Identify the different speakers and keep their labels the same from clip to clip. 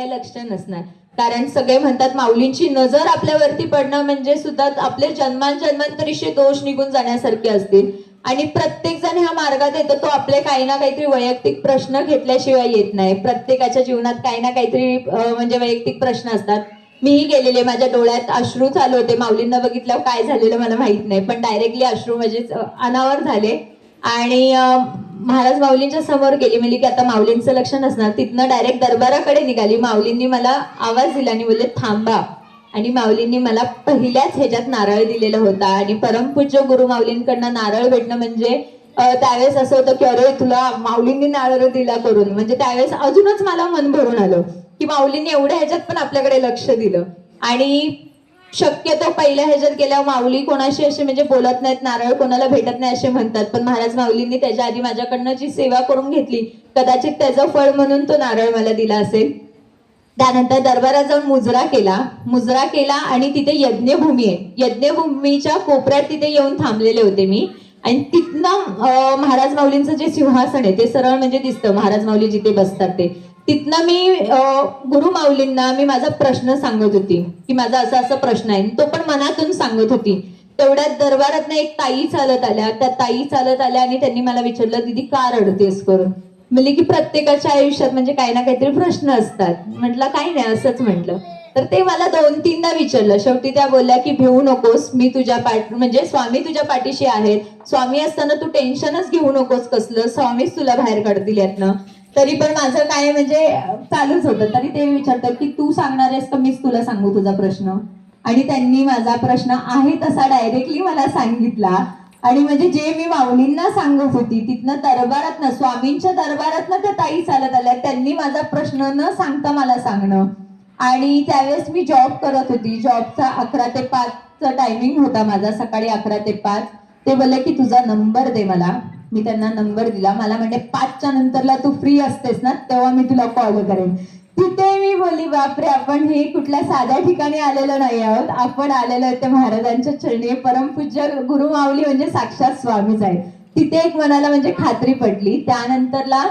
Speaker 1: काही लक्ष नसणार. कारण सगळे म्हणतात माऊलींची नजर आपल्यावरती पडणं म्हणजे सुद्धा आपले जन्मांजन्मांतरीचे दोष निघून जाण्यासारखे असतील. आणि प्रत्येक जण ह्या मार्गात येतो तो आपले काही ना काहीतरी वैयक्तिक प्रश्न घेतल्याशिवाय येत नाही. प्रत्येकाच्या जीवनात काही ना काहीतरी म्हणजे वैयक्तिक प्रश्न असतात. मीही गेलेले माझ्या डोळ्यात अश्रू चालू होते. माऊलींना बघितल्यावर काय झालेलं मला माहीत नाही. पण डायरेक्टली अश्रू म्हणजे अनावर झाले. आणि महाराज माऊलींच्या समोर गेली. म्हणजे की आता माऊलींचं लक्ष नसणार. तिथनं डायरेक्ट दरबाराकडे निघाली. माऊलींनी मला आवाज दिला आणि बोलले थांबा. आणि माऊलींनी मला पहिल्याच ह्याच्यात नारळ दिलेला होता. आणि परमपूज्य गुरु माऊलींकडनं नारळ भेटणं म्हणजे त्यावेळेस असं होतं की अरे तुला माऊलींनी नारळ दिला करून. म्हणजे त्यावेळेस अजूनच मला मन भरून आलं की माऊलींनी एवढ्या ह्याच्यात पण आपल्याकडे लक्ष दिलं. आणि शक्यतो पहिल्या ह्याच्यात गेल्यावर माऊली कोणाशी असे म्हणजे बोलत नाहीत नारळ कोणाला भेटत नाही असे म्हणतात. पण महाराज माऊलींनी त्याच्या आधी माझ्याकडनं जी सेवा करून घेतली कदाचित त्याचं फळ म्हणून तो नारळ मला दिला असेल. त्यानंतर दरबारात जाऊन मुजरा केला. मुजरा केला आणि तिथे यज्ञभूमी आहे. यज्ञभूमीच्या कोपऱ्यात तिथे येऊन थांबलेले होते मी. आणि तिथनं महाराज माऊलींचं जे सिंहासन आहे ते सरळ म्हणजे दिसतं. महाराज माऊली जिथे बसतात ते. तिथनं मी गुरु माऊलींना मी माझा प्रश्न सांगत होती. की माझा असा असा प्रश्न आहे. तो पण मनातून सांगत होती. तेवढ्यात दरबारात एक ताई चालत आल्या. त्या ताई चालत आल्या आणि त्यांनी मला विचारलं दीदी का रडतेस करून? म्हणजे की प्रत्येकाच्या आयुष्यात म्हणजे काही ना काहीतरी प्रश्न असतात. म्हटलं काही नाही असंच म्हटलं. तर ते मला दोन तीनदा विचारलं. शेवटी त्या बोलल्या की भिवू नकोस. मी तुझ्या पाठ म्हणजे स्वामी तुझ्या पाठीशी आहेत. स्वामी असताना तू टेन्शनच घेऊ नकोस कसलं. स्वामीच तुला बाहेर काढतील यातनं. तरी पण माझं काय म्हणजे चालूच होतं. तरी ते विचारतात की तू सांगणार आहेस का मीच तुला सांगू तुझा प्रश्न. आणि त्यांनी माझा प्रश्न आहे तसा डायरेक्टली मला सांगितला. आणि म्हणजे जे मी माऊलींना सांगत होती तिथनं दरबारातनं स्वामींच्या दरबारातनं त्या ताई चालत आल्या. त्यांनी माझा प्रश्न न सांगता मला सांगणं. आणि त्यावेळेस मी जॉब करत होती. जॉबचा अकरा ते पाचचा टायमिंग होता माझा सकाळी अकरा ते पाच. ते बोलले की तुझा नंबर दे मला. मी त्यांना नंबर दिला. मला म्हणजे पाचच्या नंतरला तू फ्री असतेस ना तेव्हा मी तुला कॉल करेन. तिथे मी बोलली बापरे आपण हे कुठल्या साध्या ठिकाणी आलेलो नाही आहोत. आपण आलेलो आहे ते महाराजांच्या चरणी परमपूज्य गुरु माऊली म्हणजे साक्षात स्वामीच आहे तिथे एक मनाला म्हणजे खात्री पडली त्यानंतरला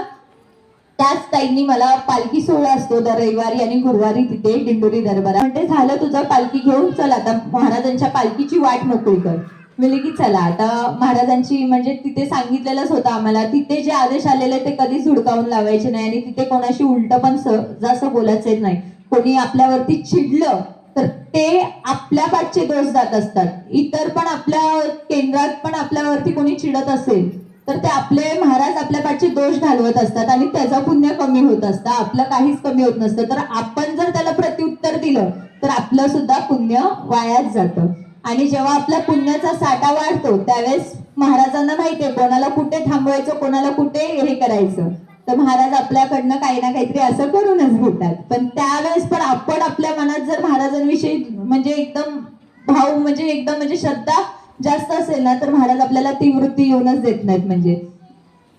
Speaker 1: त्याच ताईंनी मला पालखी सोहळा असतो. दर रविवारी आणि गुरुवारी तिथे दिंडोरी दरबारा म्हणजे झालं तुझं पालखी घेऊन चल आता. महाराजांच्या पालखीची वाट मोकळी कर. म्हणजे की चला आता महाराजांची म्हणजे तिथे सांगितलेलंच होतं आम्हाला. तिथे जे आदेश आलेले ते कधीच हुडकावून लावायचे नाही आणि तिथे कोणाशी उलट पण जास्त बोलायचं नाही. कोणी आपल्यावरती चिडलं तर ते आपल्या पाठचे दोष जात असतात. इतर पण आपल्या केंद्रात पण आपल्यावरती कोणी चिडत असेल तर ते आपले महाराज आपल्या पाठचे दोष घालवत असतात आणि त्याचं पुण्य कमी होत असतं. आपलं काहीच कमी होत नसतं. तर आपण जर त्याला प्रत्युत्तर दिलं तर आपलं सुद्धा पुण्य वायाच जातं. आणि जेव्हा आपल्या पुण्याचा साठा वाढतो त्यावेळेस महाराजांना माहितीये कोणाला कुठे थांबवायचं कोणाला कुठे हे करायचं. तर महाराज आपल्याकडनं काही ना काहीतरी असं करूनच घेतात. पण त्यावेळेस पण आपण आपल्या मनात जर महाराजांविषयी म्हणजे एकदम भाव म्हणजे एकदम म्हणजे श्रद्धा जास्त असेल ना तर महाराज आपल्याला ती वृत्ती येऊनच देत नाहीत म्हणजे.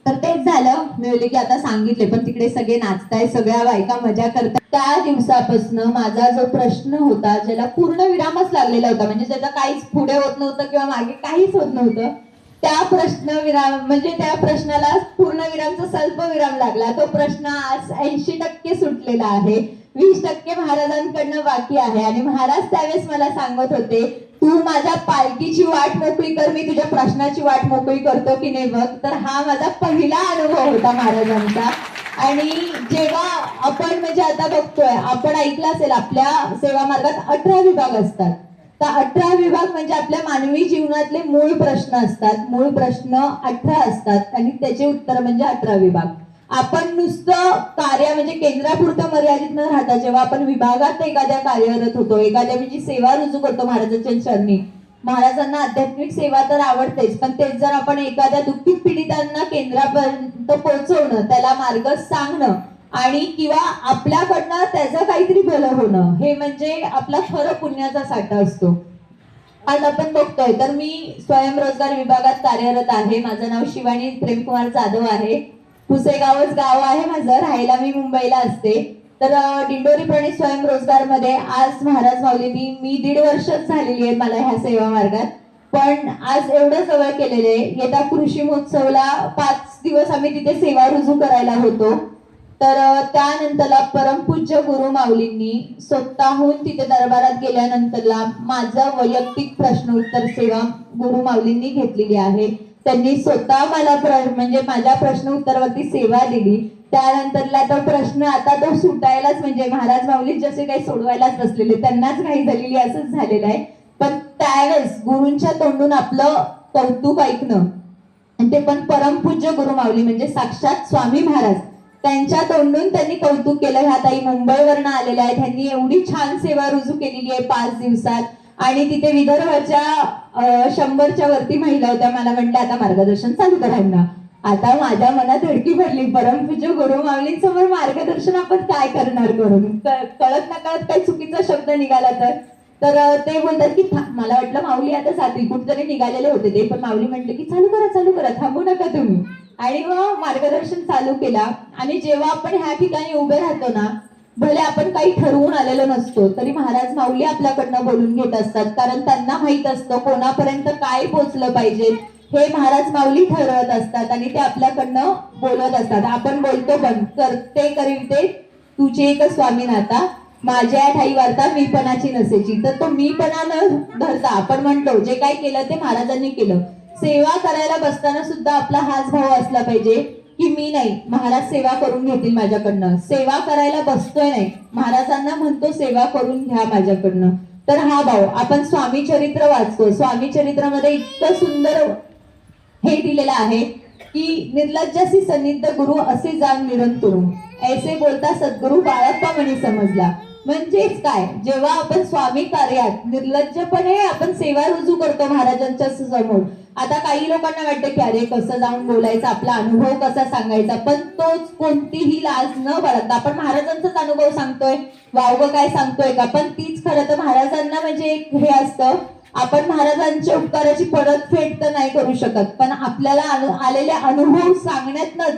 Speaker 1: तर तेच झालं. मी बोलले की आता सांगितले पण तिकडे सगळे नाचताय सगळ्या बायका मजा करतात त्या दिवसापासून माझा जो प्रश्न होता ज्याला पूर्ण विरामच लागलेला होता म्हणजे त्याचा काहीच पुढे होत नव्हतं किंवा मागे काहीच होत नव्हतं त्या प्रश्न विराम म्हणजे त्या प्रश्नाला पूर्ण विरामचा स्वल्प विराम लागला. तो प्रश्न आज ऐंशी टक्के सुटलेला आहे. वीस टक्के महाराजांकडनं बाकी आहे. आणि महाराज त्यावेळेस मला सांगत होते तू माझ्या पालखीची वाट मोकळी कर मी तुझ्या प्रश्नाची वाट मोकळी करतो की नाही बघ? तर हा माझा पहिला अनुभव होता महाराजांचा. आणि जेव्हा आपण म्हणजे आता बघतोय आपण ऐकलं असेल आपल्या सेवा मार्गात अठरा विभाग असतात. तर अठरा विभाग म्हणजे आपल्या मानवी जीवनातले मूळ प्रश्न असतात. मूळ प्रश्न अठरा असतात. आणि त्याचे उत्तर म्हणजे अठरा विभाग. आपण नुसतं कार्य म्हणजे केंद्रापुरतं मर्यादित न राहता जेव्हा आपण विभागात एखाद्या कार्यरत होतो एखाद्या म्हणजे सेवा रुजू करतो महाराजांच्या चरणी महाराजांना आध्यात्मिक सेवा तर आवडतेच पण तेच जर आपण एखाद्या दुःखित पीडितांना केंद्रापर्यंत पोहोचवणं त्याला मार्ग सांगणं आणि किंवा आपल्याकडनं त्याचं काहीतरी भलं होणं हे म्हणजे आपला खरं पुण्याचा साठा असतो. आज आपण बघतोय तर मी स्वयंरोजगार विभागात कार्यरत आहे माझं नाव शिवानी प्रेमकुमार जाधव आहे. पुसेगावच गाव आहे माझं. राहायला मी मुंबईला असते. तर अं, दिंडोरी प्रणित स्वयंरोजगारमध्ये आज महाराज माऊलींनी मी दीड वर्षच झालेली आहे मला ह्या सेवा मार्गात. पण आज एवढं जवळ केलेलं आहे. येत्या कृषी महोत्सवला पाच दिवस आम्ही तिथे सेवा रुजू करायला होतो. तर त्यानंतरला परमपूज्य गुरु माऊलींनी स्वतःहून तिथे दरबारात गेल्यानंतरला माझं वैयक्तिक प्रश्न उत्तर सेवा गुरु माऊलींनी घेतलेली आहे. त्यांनी स्वतः मला म्हणजे माझ्या प्रश्न उत्तरावरती सेवा दिली. त्यानंतरला तो प्रश्न आता तो सुटायलाच म्हणजे महाराज माऊली जसे काही सोडवायलाच बसलेले त्यांनाच काही झालेली असंच झालेलं आहे. पण त्यावेळेस गुरूंच्या तोंडून आपलं कौतुक ऐकणं आणि ते पण परमपूज्य गुरु माऊली म्हणजे साक्षात स्वामी महाराज त्यांच्या तोंडून त्यांनी कौतुक केलं. ह्या ताई मुंबईवरनं आलेल्या आहेत त्यांनी एवढी छान सेवा रुजू केलेली आहे पाच दिवसात. आणि तिथे विदर्भाच्या शंभरच्या वरती महिला होत्या. मला म्हणते आता मार्गदर्शन चालू करायला आता माझ्या मनात धडकी भरली. परमपूज्य गुरु माऊलींसमोर मार्गदर्शन आपण काय करणार करून? कळत ना कळत काही चुकीचा शब्द निघाला तर? तर ते बोलतात की मला वाटलं माऊली आता सातवी कुठेतरी निघालेले होते. ते पण माऊली म्हटले की चालू करा चालू करा. थांबू नका तुम्ही. आणि मग मार्गदर्शन चालू केला. आणि जेव्हा आपण ह्या ठिकाणी उभे राहतो ना भले आपण काही ठरवून आलेलो नसतो तरी महाराज माऊली आपल्याकडनं बोलून घेत असतात. कारण त्यांना माहीत असतं कोणापर्यंत काय पोचलं पाहिजे. हे महाराज माऊली ठरवत असतात आणि ते आपल्याकडनं बोलत असतात. आपण बोलतो पण करते करीते तुझे एक स्वामी नाता माझ्या ठाई वार्ता मीपणाची नसेची. तर तो मीपणा न धरता. आपण म्हणतो जे काय केलं ते महाराजांनी केलं. सेवा करायला बसताना सुद्धा आपला हाच भाव असला पाहिजे. की मी नाही. महाराज सेवा करून घेतील माझ्याकडनं. सेवा करायला बसतोय नाही. महाराजांना म्हणतो सेवा करून घ्या माझ्याकडनं. तर हा भाऊ आपण स्वामी चरित्र वाचतो. स्वामी चरित्रामध्ये इतकं सुंदर हे दिलेलं आहे की निर्लज्जासी सन्निध गुरु असे जाण निरंतुरु ऐसे बोलता सद्गुरु बाळप्पा म्हणे समजला. म्हणजेच काय? जेव्हा आपण स्वामी कार्यात निर्लज्जपणे आपण सेवा रुजू करतो महाराजांच्या समोर आता काही लोकांना वाटतं की अरे कसं जाऊन बोलायचं? आपला अनुभव कसा सांगायचा? पण तोच कोणतीही लाज न बाळगता आपण महाराजांचाच अनुभव सांगतोय. वावग काय सांगतोय का? पण तीच खरं तर महाराजांना म्हणजे एक हे असतं आपण महाराजांच्या उपकाराची परतफेड तर नाही करू शकत पण आपल्याला आलेले अनुभव सांगण्यातनच